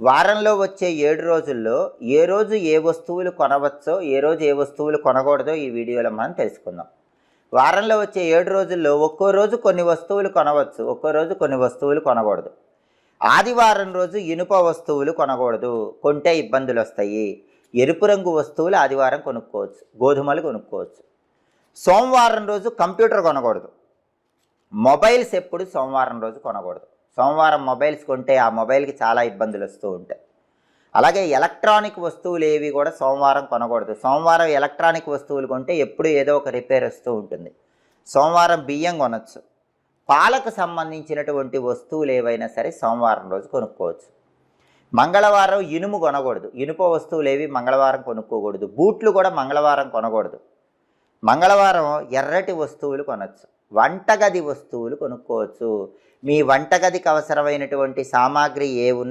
వారంలో వచ్చే ఏడు రోజుల్లో ఏ రోజు ఏ వస్తువులు కొనవచ్చో ఏ రోజు ఏ వస్తువులు కొనకూడదో ఈ వీడియోలో మనం తెలుసుకుందాం. వారంలో వచ్చే ఏడు రోజుల్లో ఒక్కో రోజు కొన్ని వస్తువులు కొనవచ్చు ఒక్కో రోజు కొన్ని వస్తువులు కొనకూడదు. ఆదివారం రోజు ఇనుప వస్తువులు కొనకూడదు కొంటే ఇబ్బందులు వస్తాయి. ఎరుపు రంగు వస్తువులు ఆదివారం కొనుక్కోవచ్చు గోధుమలు కొనుక్కోవచ్చు. సోమవారం రోజు కంప్యూటర్ కొనకూడదు. మొబైల్స్ ఎప్పుడు సోమవారం రోజు కొనకూడదు. సోమవారం మొబైల్స్ కొంటే ఆ మొబైల్కి చాలా ఇబ్బందులు వస్తూ ఉంటాయి. అలాగే ఎలక్ట్రానిక్ వస్తువులు ఏవి కూడా సోమవారం కొనకూడదు. సోమవారం ఎలక్ట్రానిక్ వస్తువులు కొంటే ఎప్పుడు ఏదో ఒక రిపేర్ వస్తూ ఉంటుంది. సోమవారం బియ్యం కొనవచ్చు పాలకు సంబంధించినటువంటి వస్తువులు ఏవైనా సరే సోమవారం రోజు కొనుక్కోవచ్చు. మంగళవారం ఇనుము కొనకూడదు. ఇనుప వస్తువులు ఏవి మంగళవారం కొనుక్కోకూడదు. బూట్లు కూడా మంగళవారం కొనకూడదు. మంగళవారం ఎర్రటి వస్తువులు కొనచ్చు. వంటగది వస్తువులు కొనుక్కోవచ్చు. మీ వంటగదికి అవసరమైనటువంటి సామాగ్రి ఏ ఉన్నా